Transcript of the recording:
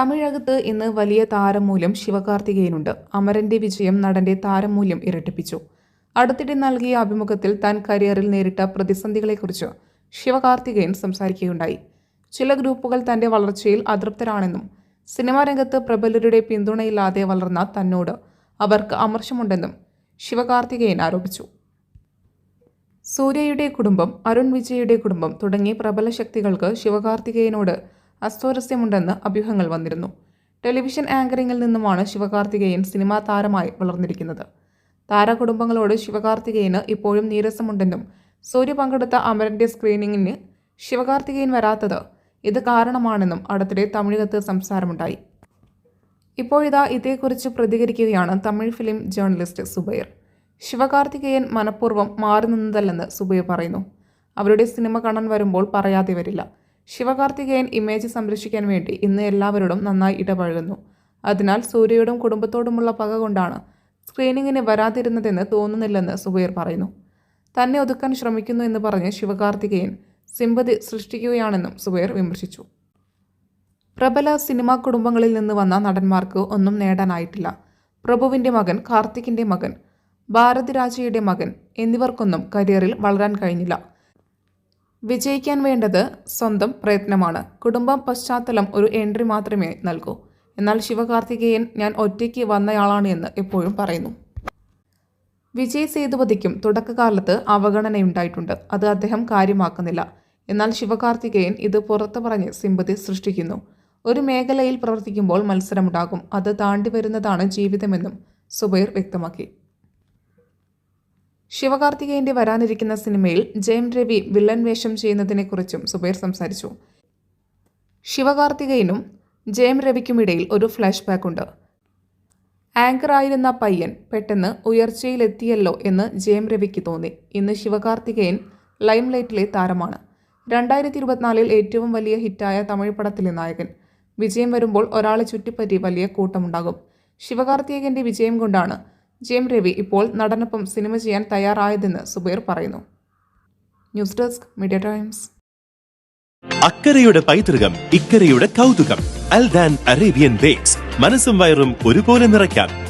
തമിഴകത്ത് ഇന്ന് വലിയ താരമൂല്യം ശിവകാർത്തികേയനുണ്ട്. അമരന്റെ വിജയം നടന്റെ താരമൂല്യം ഇരട്ടിപ്പിച്ചു. അടുത്തിടെ നൽകിയ അഭിമുഖത്തിൽ താൻ കരിയറിൽ നേരിട്ട പ്രതിസന്ധികളെക്കുറിച്ച് ശിവകാർത്തികേയൻ സംസാരിക്കുകയുണ്ടായി. ചില ഗ്രൂപ്പുകൾ തന്റെ വളർച്ചയിൽ അതൃപ്തരാണെന്നും സിനിമാ രംഗത്ത് പ്രബലരുടെ പിന്തുണയില്ലാതെ വളർന്ന തന്നോട് അവർക്ക് അമർഷമുണ്ടെന്നും ശിവകാർത്തികേയൻ ആരോപിച്ചു. സൂര്യയുടെ കുടുംബം അരുൺ വിജയുടെ കുടുംബം തുടങ്ങിയ പ്രബല ശക്തികൾക്ക് ശിവകാർത്തികേയനോട് അസ്വാരസ്യമുണ്ടെന്ന് അഭ്യൂഹങ്ങൾ വന്നിരുന്നു. ടെലിവിഷൻ ആങ്കറിംഗിൽ നിന്നുമാണ് ശിവകാർത്തികേയൻ സിനിമാ താരമായി വളർന്നിരിക്കുന്നത്. താരകുടുംബങ്ങളോട് ശിവകാർത്തികേയന് ഇപ്പോഴും നീരസമുണ്ടെന്നും സൂര്യ പങ്കെടുത്ത അമരന്റെ സ്ക്രീനിങ്ങിന് ശിവകാർത്തികേയൻ വരാത്തത് ഇത് കാരണമാണെന്നും അടുത്തിടെ തമിഴകത്ത് സംസാരമുണ്ടായി. ഇപ്പോഴിതാ ഇതേക്കുറിച്ച് പ്രതികരിക്കുകയാണ് തമിഴ് ഫിലിം ജേർണലിസ്റ്റ് സുബൈർ. ശിവകാർത്തികേയൻ മനഃപൂർവം മാറി നിന്നതല്ലെന്ന് സുബൈർ പറയുന്നു. അവരുടെ സിനിമ കാണാൻ വരുമ്പോൾ പറയാതെ വരില്ല. ശിവകാർത്തികേയൻ ഇമേജ് സംരക്ഷിക്കാൻ വേണ്ടി ഇന്ന് എല്ലാവരോടും നന്നായി ഇടപഴകുന്നു. അതിനാൽ സൂര്യയോടും കുടുംബത്തോടുമുള്ള പക കൊണ്ടാണ് സ്ക്രീനിങ്ങിന് വരാതിരുന്നതെന്ന് തോന്നുന്നില്ലെന്ന് സുബൈർ പറയുന്നു. തന്നെ ഒതുക്കാൻ ശ്രമിക്കുന്നു എന്ന് പറഞ്ഞ് ശിവകാർത്തികേയൻ സിമ്പതി സൃഷ്ടിക്കുകയാണെന്നും സുബൈർ വിമർശിച്ചു. പ്രബല സിനിമാ കുടുംബങ്ങളിൽ നിന്ന് വന്ന നടന്മാർക്ക് ഒന്നും നേടാനായിട്ടില്ല. പ്രഭുവിന്റെ മകൻ കാർത്തിക്കിന്റെ മകൻ ഭാരതിരാജയുടെ മകൻ എന്നിവർക്കൊന്നും കരിയറിൽ വളരാൻ കഴിഞ്ഞില്ല. വിജയിക്കാൻ വേണ്ടത് സ്വന്തം പ്രയത്നമാണ്. കുടുംബം പശ്ചാത്തലം ഒരു എൻട്രി മാത്രമേ നൽകൂ. എന്നാൽ ശിവകാർത്തികേയൻ ഞാൻ ഒറ്റയ്ക്ക് വന്നയാളാണ് എന്ന് എപ്പോഴും പറയുന്നു. വിജയ് സേതുപതിക്കും തുടക്കകാലത്ത് അവഗണനയുണ്ടായിട്ടുണ്ട്. അത് അദ്ദേഹം കാര്യമാക്കുന്നില്ല. എന്നാൽ ശിവകാർത്തികേയൻ ഇത് പുറത്തു പറഞ്ഞ് സിമ്പതി സൃഷ്ടിക്കുന്നു. ഒരു മേഖലയിൽ പ്രവർത്തിക്കുമ്പോൾ മത്സരമുണ്ടാകും. അത് താണ്ടി വരുന്നതാണ് ജീവിതമെന്നും സുബൈർ വ്യക്തമാക്കി. ശിവകാർത്തികേയന്റെ വരാനിരിക്കുന്ന സിനിമയിൽ ജയം രവി വില്ലൻ വേഷം ചെയ്യുന്നതിനെക്കുറിച്ചും സുബൈർ സംസാരിച്ചു. ശിവകാർത്തികേയനും ജയം രവിക്കുമിടയിൽ ഒരു ഫ്ലാഷ് ബാക്ക് ഉണ്ട്. ആങ്കറായിരുന്ന പയ്യൻ പെട്ടെന്ന് ഉയർച്ചയിലെത്തിയല്ലോ എന്ന് ജയം രവിക്ക് തോന്നി. ഇന്ന് ശിവകാർത്തികേയൻ ലൈംലൈറ്റിലെ താരമാണ്. രണ്ടായിരത്തി ഇരുപത്തിനാലിൽ ഏറ്റവും വലിയ ഹിറ്റായ തമിഴ് പടത്തിലെ നായകൻ. വിജയം വരുമ്പോൾ ഒരാളെ ചുറ്റിപ്പറ്റി വലിയ കൂട്ടമുണ്ടാകും. ശിവകാർത്തികേയന്റെ വിജയം കൊണ്ടാണ് ജയം രവി ഇപ്പോൾ നടനൊപ്പം സിനിമ ചെയ്യാൻ തയ്യാറായതെന്ന് സുബൈർ പറയുന്നു. News desk Media Times. അക്കരയുടെ പൈതൃകം ഇക്കരയുടെ കൗതുകം അൽദാൻ അറേബ്യൻ ബേക്സ്. മനസ്സും വയറും ഒരുപോലെ നിറയ്ക്കാം.